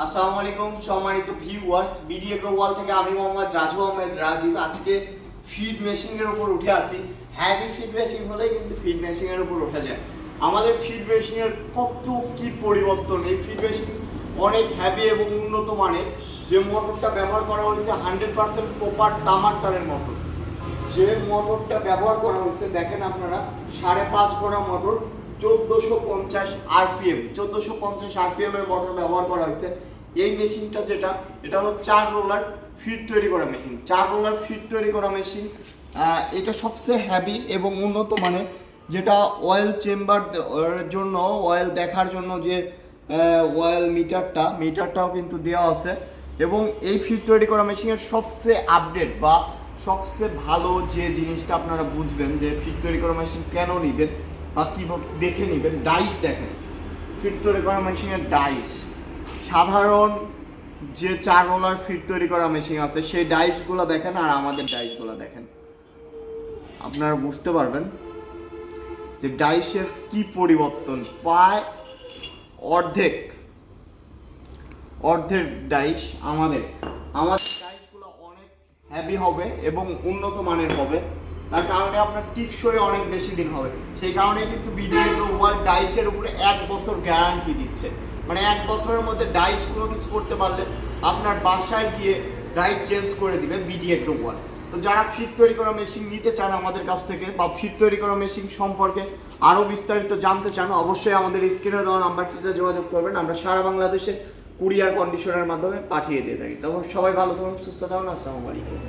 আসসালামু আলাইকুম, সম্মানিত ভিউয়ার্স বিডিএ গ্লোবাল থেকে আমি মোহাম্মদ রাজু আহমেদ। রাজীব আজকে ফিড মেশিনের উপর উঠে আসি। হ্যাভি ফিড মেশিন হলে কিন্তু ফিড মেশিনের উপর ওঠা যায়। আমাদের ফিড মেশিনের কত কি পরিবর্তন? এই ফিড মেশিন অনেক হ্যাভি এবং উন্নত মানের। যে মোটরটা ব্যবহার করা হয়েছে হান্ড্রেড পার্সেন্ট প্রপার তামার তারের মোটর যে মোটরটা ব্যবহার করা হয়েছে, দেখেন আপনারা, সাড়ে পাঁচ ঘোড়া মোটর। চোদ্দোশো পঞ্চাশ আরপিএম, চোদ্দোশো পঞ্চাশ আরপিএম এর মোটর ব্যবহার করা হয়েছে। এই মেশিনটা যেটা, এটা হলো চার রোলার ফিট তৈরি করা মেশিন চার রোলার ফিট তৈরি করা মেশিন এটা সবচেয়ে হ্যাভি এবং উন্নত মানের, যেটা অয়েল চেম্বার জন্য অয়েল দেখার জন্য যে অয়েল মিটারটা মিটারটাও কিন্তু দেওয়া আছে। এবং এই ফিট তৈরি করা মেশিনের সবচেয়ে আপডেট বা সবচেয়ে ভালো যে জিনিসটা আপনারা বুঝবেন যে ফিট তৈরি করা মেশিন কেন নেবেন বা কীভাবে দেখে নেবেন ডাইস দেখেন। ফিট তৈরি করা মেশিনের ডাইস সাধারণ যে চার রোলার ফিট তৈরি করা মেশিন আছে, সেই ডাইসগুলো দেখেন আর আমাদের ডাইসগুলো দেখেন। আপনারা বুঝতে পারবেন যে ডাইসের কি পরিবর্তন? প্রায় অর্ধেক। অর্ধেক ডাইস আমাদের। আমাদের ডাইসগুলো অনেক হ্যাভি হবে এবং উন্নত মানের হবে। তার কারণে আপনার টিকসই অনেক বেশি দিন হবে। সেই কারণে কিন্তু বিডিএ গ্লোবাল ডাইসের উপরে এক বছর গ্যারান্টি দিচ্ছে। মানে এক বছরের মধ্যে ডাইস কোনো কিছু করতে পারলে আপনার বাসায় গিয়ে ডাইস চেঞ্জ করে দিবে বিডিএ গ্লোবাল তো যারা ফিট তৈরি করা মেশিন নিতে চান আমাদের কাছ থেকে বা ফিট তৈরি করা মেশিন সম্পর্কে আরও বিস্তারিত জানতে চান, অবশ্যই আমাদের স্ক্রিনে দেওয়া নাম্বারটিতে যোগাযোগ করবেন। আমরা সারা বাংলাদেশে কুরিয়ার কন্ডিশনের মাধ্যমে পাঠিয়ে দিয়ে থাকি। তখন সবাই ভালো থাকুন, সুস্থ থাকুন, আসসালামু আলাইকুম।